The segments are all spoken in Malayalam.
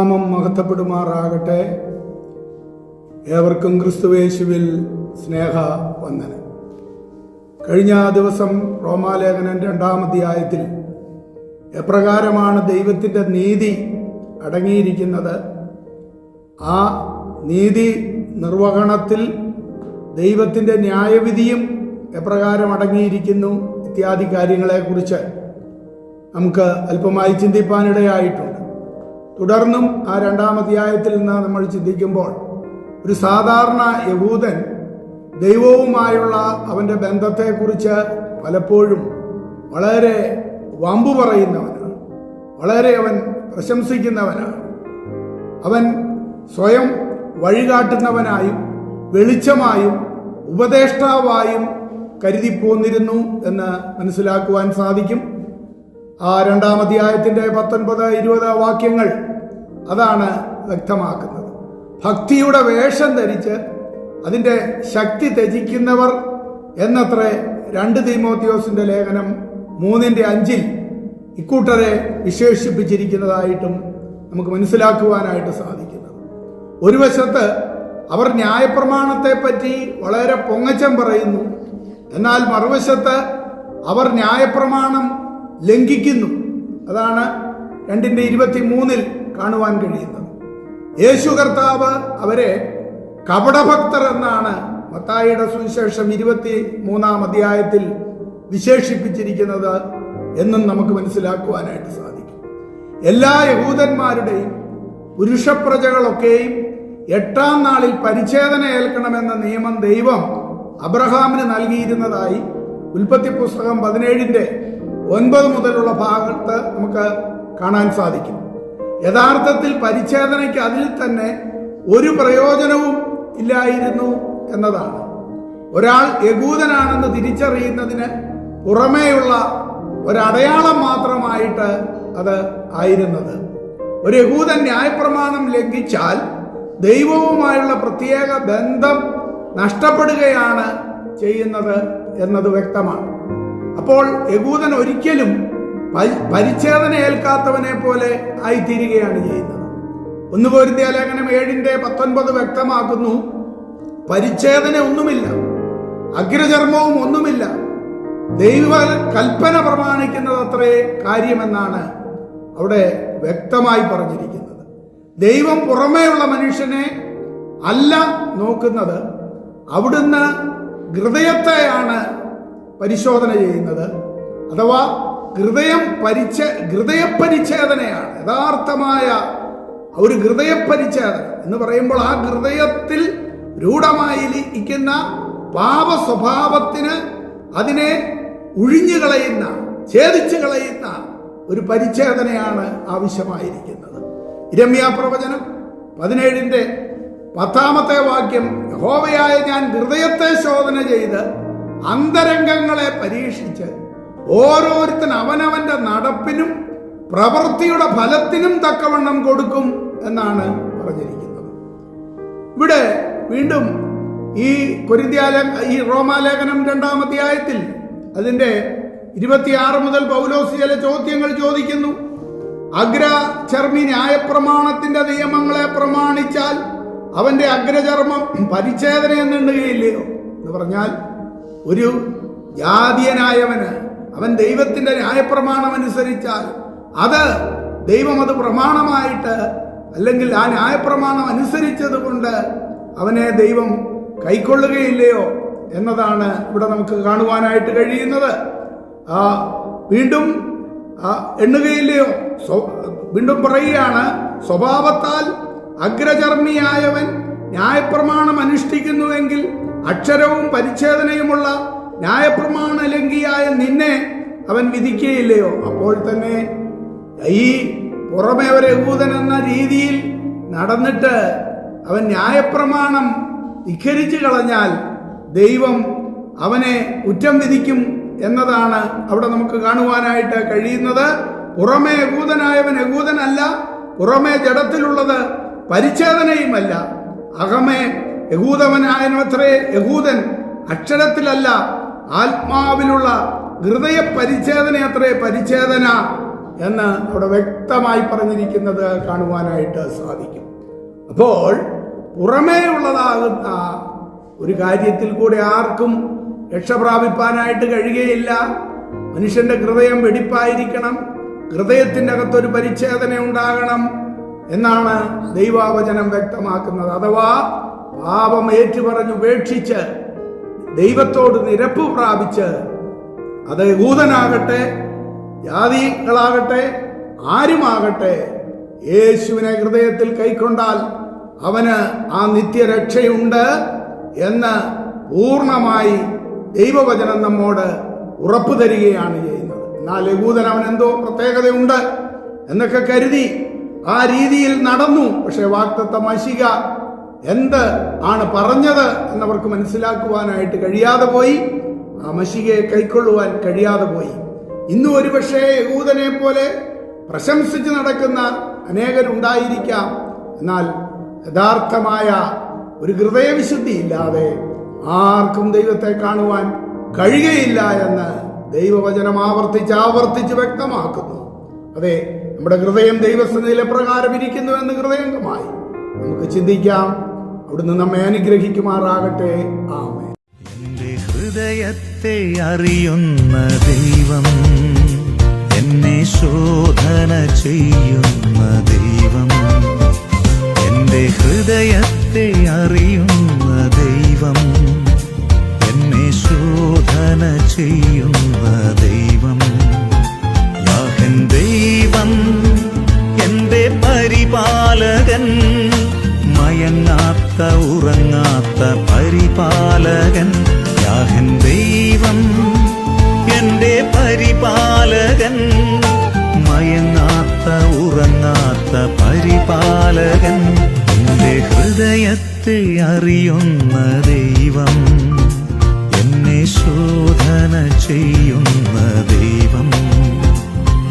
ദൈവനാമം മഹത്വപ്പെടുമാറാകട്ടെ. ഏവർക്കും ക്രിസ്തുവേശുവിൽ സ്നേഹ വന്ദനം. കഴിഞ്ഞ ദിവസം റോമാലേഖനൻ രണ്ടാം അധ്യായത്തിൽ എപ്രകാരമാണ് ദൈവത്തിന്റെ നീതി അടങ്ങിയിരിക്കുന്നത്? ആ നീതി നിർവഹണത്തിൽ ദൈവത്തിന്റെ ന്യായവിധിയും എപ്രകാരം അടങ്ങിയിരിക്കുന്നു ഇത്യാദി കാര്യങ്ങളെക്കുറിച്ച് നമുക്ക് അല്പമായി ചിന്തിപ്പാനിടയായിട്ടുണ്ട്. തുടർന്നും ആ രണ്ടാം അധ്യായത്തിൽ നിന്ന് നമ്മൾ ചിന്തിക്കുമ്പോൾ ഒരു സാധാരണ യഹൂദൻ ദൈവവുമായുള്ള അവന്റെ ബന്ധത്തെക്കുറിച്ച് പലപ്പോഴും വളരെ വമ്പു പറയുന്നവനാണ്. വളരെ അവൻ പ്രശംസിക്കുന്നവനാണ്. അവൻ സ്വയം വഴികാട്ടുന്നവനായും വെളിച്ചമായും ഉപദേഷ്ടാവായും കരുതിപ്പോന്നിരുന്നു എന്ന് മനസ്സിലാക്കുവാൻ സാധിക്കും. ആ രണ്ടാം അധ്യായത്തിന്റെ പത്തൊൻപത് ഇരുപത് വാക്യങ്ങൾ അതാണ് വ്യക്തമാക്കുന്നത്. ഭക്തിയുടെ വേഷം ധരിച്ച് അതിന്റെ ശക്തി ത്യജിക്കുന്നവർ എന്നത്രേ രണ്ട് തീമോത്തിയോസിന്റെ ലേഖനം മൂന്നിന്റെ അഞ്ചിൽ ഇക്കൂട്ടരെ വിശേഷിപ്പിച്ചിരിക്കുന്നതായിട്ടും നമുക്ക് മനസ്സിലാക്കുവാനായിട്ട് സാധിക്കുന്നത്. ഒരു വശത്ത് അവർ ന്യായപ്രമാണത്തെ പറ്റി വളരെ പൊങ്ങച്ചം പറയുന്നു. എന്നാൽ മറുവശത്ത് അവർ ന്യായപ്രമാണം ലംഘിക്കുന്നു. അതാണ് രണ്ടിന്റെ ഇരുപത്തി മൂന്നിൽ കാണുവാൻ കഴിയുന്നത്. യേശു കർത്താവ് അവരെ കപടഭക്തർ എന്നാണ് മത്തായിയുടെ സുവിശേഷം ഇരുപത്തി മൂന്നാം അധ്യായത്തിൽ വിശേഷിപ്പിച്ചിരിക്കുന്നത് എന്നും നമുക്ക് മനസ്സിലാക്കുവാനായിട്ട് സാധിക്കും. എല്ലാ യഹൂദന്മാരുടെയും പുരുഷപ്രജകളൊക്കെയും എട്ടാം നാളിൽ പരിച്ഛേദന ഏൽക്കണമെന്ന നിയമം ദൈവം അബ്രഹാമിന് നൽകിയിരുന്നതായി ഉൽപ്പത്തി പുസ്തകം പതിനേഴിന്റെ ഒൻപത് മുതലുള്ള ഭാഗത്ത് നമുക്ക് കാണാൻ സാധിക്കും. യഥാർത്ഥത്തിൽ പരിച്ഛേദനയ്ക്ക് അതിൽ തന്നെ ഒരു പ്രയോജനവും ഇല്ലായിരുന്നു എന്നതാണ്. ഒരാൾ യകൂദനാണെന്ന് തിരിച്ചറിയുന്നതിന് പുറമേയുള്ള ഒരടയാളം മാത്രമായിട്ട് അത് ആയിരുന്നത്. ഒരു യഹൂദൻ ന്യായപ്രമാണം ലംഘിച്ചാൽ ദൈവവുമായുള്ള പ്രത്യേക ബന്ധം നഷ്ടപ്പെടുകയാണ് ചെയ്യുന്നത് എന്നത് വ്യക്തമാണ്. അപ്പോൾ യകൂദൻ ഒരിക്കലും പരി- പരിച്ഛേദന ഏൽക്കാത്തവനെ പോലെ ആയിത്തീരുകയാണ് ചെയ്യുന്നത്. ഒന്ന് പോരുത്തിയ ലേഖനം ഏഴിന്റെ പത്തൊൻപത് വ്യക്തമാക്കുന്നു. പരിച്ഛേദന ഒന്നുമില്ല. അഗ്രചർമ്മവും ഒന്നുമില്ല. ദൈവ കൽപ്പന പ്രമാണിക്കുന്നത് അത്രേ കാര്യമെന്നാണ് അവിടെ വ്യക്തമായി പറഞ്ഞിരിക്കുന്നത്. ദൈവം പുറമേയുള്ള മനുഷ്യനെ അല്ല നോക്കുന്നത്. അവിടുന്ന് ഹൃദയത്തെയാണ് പരിശോധന ചെയ്യുന്നത് അഥവാ ഹൃദയം പരിച്ച ഹൃദയപരിച്ഛേദനയാണ്. യഥാർത്ഥമായ ഒരു ഹൃദയപരിച്ഛേദന എന്ന് പറയുമ്പോൾ ആ ഹൃദയത്തിൽ രൂഢമായിരിക്കുന്ന പാപ സ്വഭാവത്തിന് അതിനെ ഒഴിഞ്ഞു കളയുന്ന ഛേദിച്ചു കളയുന്ന ഒരു പരിച്ഛേദനയാണ് ആവശ്യമായിരിക്കുന്നത്. ഇരമ്യ പ്രവചനം പതിനേഴിന്റെ പത്താമത്തെ വാക്യം യഹോവയായ ഞാൻ ഹൃദയത്തെ ശോധന ചെയ്ത് അന്തരംഗങ്ങളെ പരീക്ഷിച്ച് ഓരോരുത്തൻ അവനവന്റെ നടപ്പിനും പ്രവൃത്തിയുടെ ഫലത്തിനും തക്കവണ്ണം കൊടുക്കും എന്നാണ് പറഞ്ഞിരിക്കുന്നത്. ഇവിടെ വീണ്ടും ഈ കൊരിന്ത്യാല ഈ റോമാലേഖനം രണ്ടാം അധ്യായത്തിൽ അതിന്റെ ഇരുപത്തിയാറ് മുതൽ പൗലോസ് ചില ചോദ്യങ്ങൾ ചോദിക്കുന്നു. അഗ്ര അഗ്രചർമ്മി ന്യായപ്രമാണത്തിന്റെ നിയമങ്ങളെ പ്രമാണിച്ചാൽ അവന്റെ അഗ്രചർമ്മം പരിച്ഛേദന എന്നുണ്ടുകയില്ലയോ എന്ന് പറഞ്ഞാൽ ഒരു ജാതീയനായവന് അവൻ ദൈവത്തിന്റെ ന്യായപ്രമാണം അനുസരിച്ചാൽ അത് ദൈവം അത് പ്രമാണമായിട്ട് അല്ലെങ്കിൽ ആ ന്യായപ്രമാണം അനുസരിച്ചത് കൊണ്ട് അവനെ ദൈവം കൈക്കൊള്ളുകയില്ലയോ എന്നതാണ് ഇവിടെ നമുക്ക് കാണുവാനായിട്ട് കഴിയുന്നത്. വീണ്ടും എണ്ണുകയില്ലയോ? വീണ്ടും പറയുകയാണ് സ്വഭാവത്താൽ അഗ്രചർമ്മിയായവൻ ന്യായപ്രമാണം അനുഷ്ഠിക്കുന്നുവെങ്കിൽ അക്ഷരവും പരിച്ഛേദനയുമുള്ള ന്യായപ്രമാണ ലംഘിയായ നിന്നെ അവൻ വിധിക്കുകയില്ലയോ? അപ്പോൾ തന്നെ ഈ പുറമെ ഒരു യഹൂദൻ എന്ന രീതിയിൽ നടന്നിട്ട് അവൻ ന്യായപ്രമാണം ധിഖരിച്ചു കളഞ്ഞാൽ ദൈവം അവനെ കുറ്റം വിധിക്കും എന്നതാണ് അവിടെ നമുക്ക് കാണുവാനായിട്ട് കഴിയുന്നത്. പുറമേ യഹൂദനായവൻ യഹൂദനല്ല പുറമേ ജഡത്തിലുള്ളത് പരിച്ഛേദനയുമല്ല. അകമേ യഹൂദവനായനത്രേ യഹൂദൻ അക്ഷരത്തിലല്ല ആത്മാവിലുള്ള ഹൃദയ പരിച്ഛേദന അത്രേ പരിച്ഛേദന എന്ന് അവിടെ വ്യക്തമായി പറഞ്ഞിരിക്കുന്നത് കാണുവാനായിട്ട് സാധിക്കും. അപ്പോൾ പുറമേ ഉള്ളതാകുന്ന ഒരു കാര്യത്തിൽ കൂടെ ആർക്കും രക്ഷപ്രാപിപ്പാനായിട്ട് കഴിയുകയില്ല. മനുഷ്യന്റെ ഹൃദയം വെടിപ്പായിരിക്കണം. ഹൃദയത്തിന്റെ അകത്തൊരു പരിച്ഛേദന ഉണ്ടാകണം എന്നാണ് ദൈവാവചനം വ്യക്തമാക്കുന്നത്. അഥവാ പാപം ഏറ്റുപറഞ്ഞ് ഉപേക്ഷിച്ച് ദൈവത്തോട് നിരപ്പ് പ്രാപിച്ച് അത് യഹൂദനാകട്ടെ ജാതികളാകട്ടെ ആരുമാകട്ടെ യേശുവിനെ ഹൃദയത്തിൽ കൈക്കൊണ്ടാൽ അവന് ആ നിത്യരക്ഷയുണ്ട് എന്ന് പൂർണമായി ദൈവവചനം നമ്മോട് ഉറപ്പു തരികയാണ് ചെയ്യുന്നത്. എന്നാൽ ലഘൂതൻ അവൻ എന്തോ പ്രത്യേകതയുണ്ട് എന്നൊക്കെ കരുതി ആ രീതിയിൽ നടന്നു. പക്ഷെ വാക്തത്വ മഷിക എന്ത് ആണ് പറഞ്ഞത് എന്നവർക്ക് മനസ്സിലാക്കുവാനായിട്ട് കഴിയാതെ പോയി ആ മഷികയെ കൈക്കൊള്ളുവാൻ കഴിയാതെ പോയി. ഇന്ന് ഒരുപക്ഷെ യഹൂദനെ പോലെ പ്രശംസിച്ച് നടക്കുന്ന അനേകരുണ്ടായിരിക്കാം. എന്നാൽ യഥാർത്ഥമായ ഒരു ഹൃദയവിശുദ്ധി ഇല്ലാതെ ആർക്കും ദൈവത്തെ കാണുവാൻ കഴിയയില്ല എന്ന് ദൈവവചനം ആവർത്തിച്ച് ആവർത്തിച്ച് വ്യക്തമാക്കുന്നു. അതെ നമ്മുടെ ഹൃദയം ദൈവസ്ഥതയിലെ പ്രകാരം ഇരിക്കുന്നു എന്ന് ഹൃദയംഗമായി. നമുക്ക് ചിന്തിക്കാം അവിടുന്ന് നമ്മെ അനുഗ്രഹിക്കുമാറാകട്ടെ. ആമേ എന്റെ ഹൃദയത്തെ അറിയുന്ന ദൈവം എന്നെ ശോധന ചെയ്യുന്ന ദൈവം. എന്റെ ഹൃദയത്തെ അറിയുന്ന ദൈവം എന്നെ ശോധന ചെയ്യുന്ന ദൈവം. യാഹൻ ദൈവം എന്റെ പരിപാലകൻ മയങ്ങാത്ത ഉറങ്ങാത്ത പരിപാലകൻ. യാഹൻ ദൈവം എന്റെ പരിപാലകൻ. മയങ്ങാത്ത ഉറങ്ങാത്ത പരിപാലകൻ. എന്റെ ഹൃദയത്തെ അറിയുന്ന ദൈവം. എന്നെ ശോധന ചെയ്യുന്ന ദൈവം.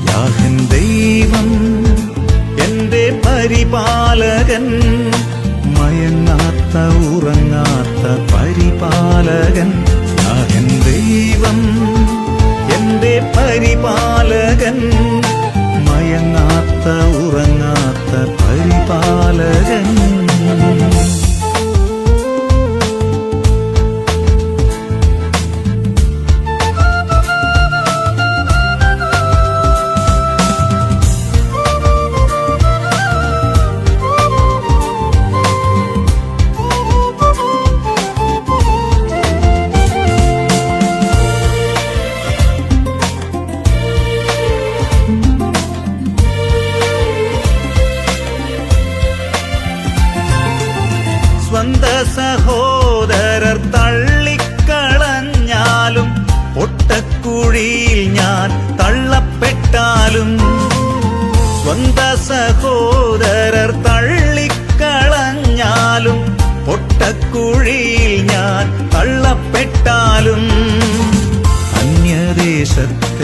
യാഹൻ ദൈവം എന്റെ പരിപാലകൻ. ഉറങ്ങാത്ത പരിപാലകൻ. തള്ളപ്പെട്ടാലും സ്വന്ത സഹോദരർ തള്ളിക്കളഞ്ഞാലും പൊട്ടക്കുഴിയിൽ ഞാൻ തള്ളപ്പെട്ടാലും അന്യദേശത്ത്